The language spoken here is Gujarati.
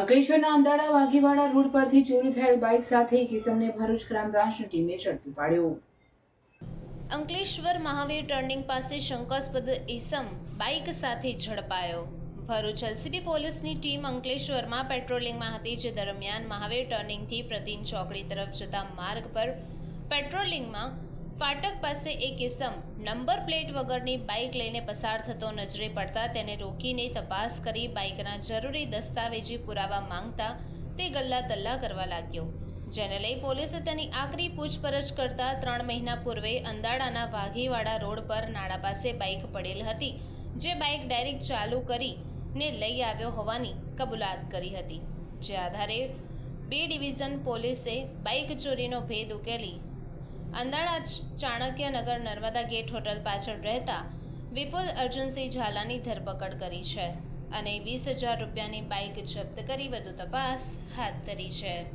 અંકલેશ્વરના અંદાડા વાઘીવાડા રોડ પરથી ચોરી થયેલ બાઇક સાથે કિસમને ભરૂચ ક્રાઇમ બ્રાન્ચની ટીમે ઝડપી પાડ્યો. અંકલેશ્વર મહાવીર ટર્નિંગ પાસે શંકાસ્પદ ઈસમ બાઇક સાથે ઝડપાયો. ભરૂચ એલસીબી પોલીસની ટીમ અંકલેશ્વરમાં પેટ્રોલિંગમાં હતી, જે દરમિયાન મહાવીર ટર્નિંગથી પ્રતિન ચોકડી તરફ જતા માર્ગ પર પેટ્રોલિંગમાં ફાટક પાસે એક ઇસમ. નંબર પ્લેટ વગરની બાઇક લઈને પસાર થતો નજરે પડતા તેને રોકીને તપાસ કરી બાઇકના જરૂરી દસ્તાવેજી પુરાવા માંગતા તે ગલ્લા તલ્લા કરવા લાગ્યો. જેને લઈ પોલીસે તેની આકરી પૂછપરછ કરતા ત્રણ મહિના પૂર્વે અંદાડાના વાઘીવાડા રોડ પર નાળા પાસે બાઇક પડેલ હતી, જે બાઇક ડાયરેક્ટ ચાલુ કરીને લઈ આવ્યો હોવાની કબૂલાત કરી હતી. જે આધારે બી ડિવિઝન પોલીસે બાઇક ચોરીનો ભેદ ઉકેલી અંદાડા ચ- ચાણક્યનગર નર્મદા ગેટ હોટલ પાછળ રહેતા વિપુલ અર્જુનસિંહ ઝાલાની ધરપકડ કરી છે અને વીસ હજાર રૂપિયાની બાઇક જપ્ત કરી વધુ તપાસ હાથ ધરી છે.